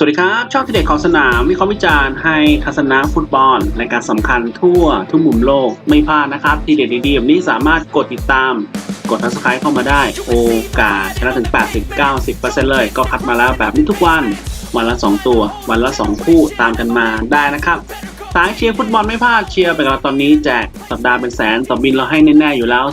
สวัสดีครับ ช่องทีเด็กของสนามวิเคราะห์วิจารณ์ให้ทัศนะฟุตบอลรายการสำคัญทั่วทุกมุมโลกไม่พลาดนะครับ ทีเด็ดดีๆแบบนี้สามารถกดติดตาม กด subscribe เข้ามาได้ โอกาสชนะถึง 80-90%เลยก็คัดมาแล้วแบบนี้ทุกวัน วันละ 2 ตัว วันละ 2 คู่ตามกันมาได้นะครับสายเชียร์ฟุตบอลไม่พลาดเชียร์ไปกับตอนนี้แจกสัปดาห์เป็นแสนต่อบินเราให้แน่ๆอยู่แล้ว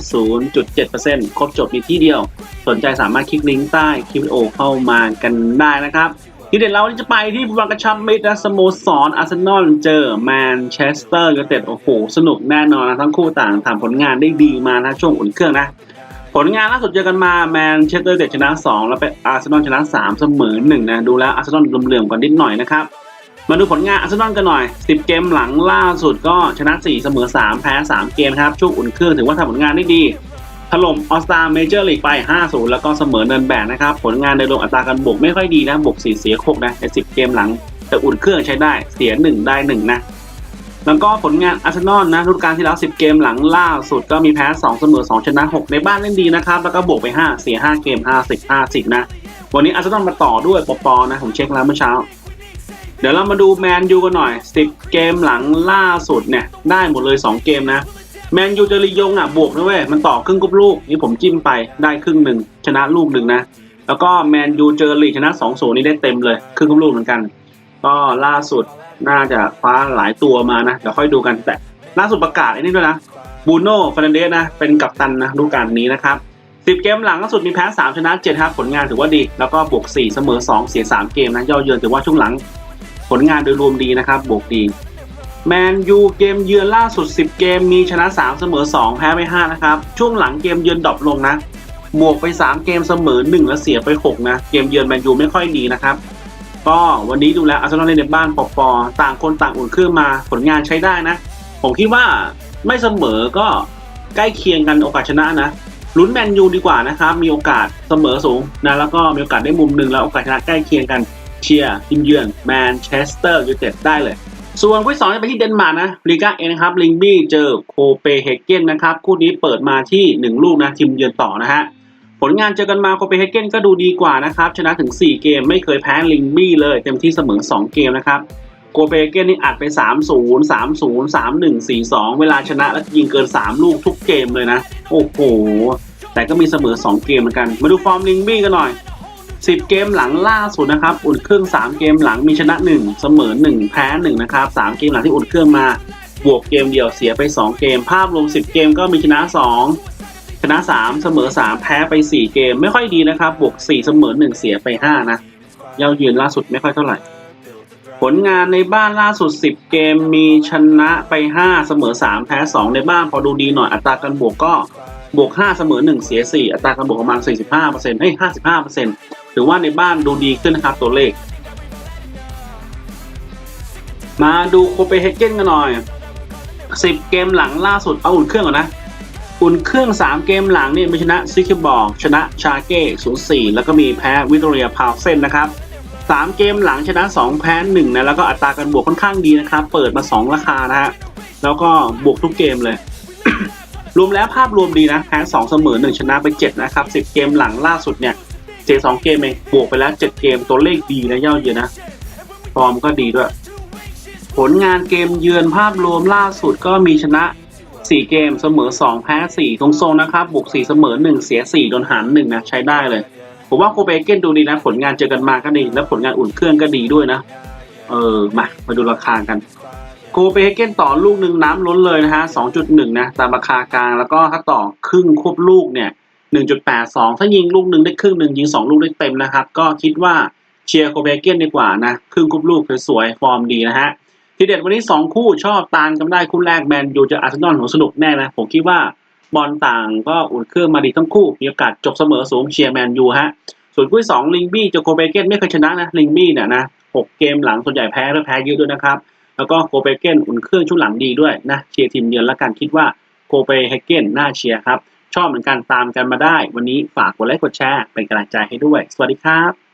0.7%ครบจบในที่เดียว สนใจสามารถคลิกลิงก์ใต้คลิปวิดีโอเข้ามากันได้นะครับ ทีเด็ดเราจะไปที่ฟุตบอลกระชับมิตรนะสโมสรอาร์เซนอลเจอแมนเชสเตอร์ยูไนเต็ดโอ้โห สนุกแน่นอนนะทั้งคู่ต่างทำผลงานได้ดีมานะช่วงอุ่นเครื่องนะ ผลงานล่าสุดเจอกันมาแมนเชสเตอร์เต็ดชนะ 2 แล้วไปอาร์เซนอลชนะ 3 เสมอ1นะดูแล้วอาร์เซนอลเหลื่อมๆกว่านิดหน่อยนะครับ มาดูผลงานอาร์เซนอลกันหน่อย 10 เกมหลังล่าสุดก็ชนะ 4 เสมอ 3 แพ้ 3 เกมครับช่วงอุ่นเครื่องถือว่าทำผลงานได้ดี ถล่มออสตาเมเจอร์ลีกไป 5-0 แล้วก็เสมอเนินแบนนะครับ ผลงานในรวมอัตราการบวกไม่ค่อยดีนะบวก4เสีย6นะใน 10 เกมหลัง แต่อุ่นเครื่องใช้ได้เสีย 1 ได้ 1 นะ แล้วก็ผลงานอาร์เซนอลนะฤดูกาลที่แล้ว 10 เกมหลังล่าสุดก็มีแพ้ 2 เสมอ 2 ชนะ 6 ในบ้านเล่นดีนะครับ แล้วก็บวกไป 5 เสีย 5 เกม 50 50 นะ วันนี้อาร์เซนอลมาต่อด้วยปอปอนะผมเช็คแล้วเมื่อเช้าเดี๋ยวเรามาดูแมนยูกันหน่อย 10 เกมหลังล่าสุดเนี่ยได้หมดเลย 2 เกมนะ แมนยูเจอริยงอะบวกนะเว้ยมันต่อครึ่งกุบลูกนี่ผมจิ้มไปได้ครึ่งหนึ่งชนะลูกหนึ่งนะ แล้วก็แมนยูเจอลีชนะ2 0นี่ได้เต็มเลย ครึ่งกุบลูกเหมือนกัน ก็ล่าสุดน่าจะคว้าหลายตัวมานะเดี๋ยวค่อยดูกันแต่ล่าสุดประกาศไอ้นี่ด้วยนะบูโน่ฟ r นเดสนะเป็นกัปตันนะดูกาลนี้นะครับ10เกมหลังล่าสุดมีแพ้3ชนะ7ครับผลงานถือว่าดี แล้วก็บวก4เสมอ2เสีย3เกมนะย่อเยือนถือว่าช่วงหลัง ผลงานโดยรวมดีนะครับบวกดี แมนยูเกมเยือนล่าสุด 10 เกมมีชนะ 3 เสมอ 2 แพ้ไป 5 นะครับ ช่วงหลังเกมเยือนดรอปลงนะบวกไป 3 เกมเสมอ 1 และเสียไป 6 นะ เกมเยือนแมนยูไม่ค่อยดีนะครับ ก็วันนี้ดูแลวอาร์เซนอลเล่นในบ้านปอปอต่างคนต่างอุ่นเครื่องมาผลงานใช้ได้นะ ผมคิดว่าไม่เสมอก็ใกล้เคียงกันโอกาสชนะนะลุ้นแมนยูดีกว่านะครับ มีโอกาสเสมอสูงนะแล้วก็มีโอกาสได้มุมหนึ่งแล้วโอกาสชนะใกล้เคียงกันเชียร์ทีมเยือนแมนเชสเตอร์ยูไนเต็ดได้เลย ส่วนคู่ที่สองจะไปที่เดนมาร์กนะลีกาเอนะครับลิงบี้เจอโคเปเฮเกนนะครับคู่นี้เปิดมาที่ 1 ลูกนะทีมเยือนต่อนะฮะผลงานเจอกันมาโคเปเฮเกนก็ดูดีกว่านะครับชนะถึง 4 เกมไม่เคยแพ้ลิงบี้เลยเต็มที่เสมอ 2 เกมนะครับโคเปเฮเกนนี่อัดไป 3-0 3-0 3-1 4-2 เวลาชนะแล้วยิงเกิน 3 ลูกทุกเกมเลยนะ โอ้โห แต่ก็มีเสมอ 2 เกมเหมือนกัน มาดูฟอร์มลิงบี้กันหน่อย 10 เกมหลังล่าสุดนะครับ อุ่นเครื่อง 3 เกมหลังมีชนะ 1 เสมอ 1 แพ้ 1 นะครับ 3 เกมหลังที่อุ่นเครื่องมา บวกเกมเดียวเสียไป 2 เกม ภาพรวม 10 เกมก็มีชนะ 2 ชนะ 3 เสมอ 3 แพ้ไป 4 เกม ไม่ค่อยดีนะครับ บวก 4 เสมอ 1 เสียไป 5 นะเย้ายืนล่าสุดไม่ค่อยเท่าไหร่ ผลงานในบ้านล่าสุด 10 เกมมีชนะไป 5 เสมอ 3 แพ้ 2 ในบ้านพอดูดีหน่อยอัตราการบวกก็บวก 5 เสมอ 1 เสีย 4 อัตราการบวกประมาณ 45%เฮ้ย55% ถือว่าในบ้านดูดีขึ้นนะครับตัวเลข มาดูโคเปนเฮเกนกันหน่อย 10 เกมหลังล่าสุดเอาอุ่นเครื่องก่อนนะ อุ่นเครื่อง 3 เกมหลังเนี่ยมีชนะซิคิบอร์ชนะชาเก้0-4 แล้วก็มีแพ้วิตเรียพาวเซนนะครับ3เกมหลังชนะ 2 แพ้1นะแล้วก็อัตราการบวกค่อนข้างดีนะครับ เปิดมา 2 ราคานะฮะแล้วก็บวกทุกเกมเลย รวมแล้วภาพรวมดีนะแพ้2เสมอ1ชนะไป7นะครับ10 เกมหลังล่าสุดเนี่ย เจ2เกมเองบวกไปแล้ว7เกมตัวเลขดีนะเย่าเยอะนะฟอร์มก็ดีด้วย ผลงานเกมเยือนภาพรวมล่าสุดก็มีชนะ 4 เกมเสมอ 2 แพ้ 4 ตรงโซนนะครับบวก 4 เสมอ 1 เสีย 4 โดนหาร1นะใช้ได้เลย ผมว่าโคเปเกนดูดีนะ ผลงานเจอกันมาก็ดี แล้วผลงานอุ่นเครื่องก็ดีด้วยนะ เออมามาดูราคากันโคเปเฮเกนต่อลูกหนึ่งน้ำล้นเลยนะฮะ 2.1 นะ ตามราคากลาง แล้วก็ถ้าต่อครึ่งควบลูกเนี่ย 1.82 ถ้ายิงลูกหนึ่งได้ครึ่งหนึ่งยิง 2 ลูกได้เต็มนะครับ ก็คิดว่าเชียร์โคเปเฮเกนดีกว่านะ ครึ่งควบลูกสวยๆฟอร์มดีนะฮะ ทีเด็ดวันนี้ 2 คู่ชอบตานกันได้คู่แรกแมนยูจะอาร์เซนอลของสนุกแน่นะ ผมคิดว่าบอลต่างก็อุ่นเครื่องมาดีทั้งคู่ มีโอกาสจบเสมอสูงเชียร์แมนยูฮะ ส่วนคู่สองลิงบี้จอโคเปเฮเกนไม่เคยชนะนะลิงบี้เนี่ยนะหกเกมหลังส่วนใหญ่แพ้และแพ้เยอะด้วยนะครับ แล้วก็โคเปเฮเกนอุ่นเครื่องช่วงหลังดีด้วยนะเชียร์ทีมเยือนแล้วกันคิดว่าโคเปเฮเกนน่าเชียร์ครับ ชอบเหมือนกันตามกันมาได้ วันนี้ฝากกดไลค์กดแชร์เป็นกำลังใจให้ด้วย สวัสดีครับ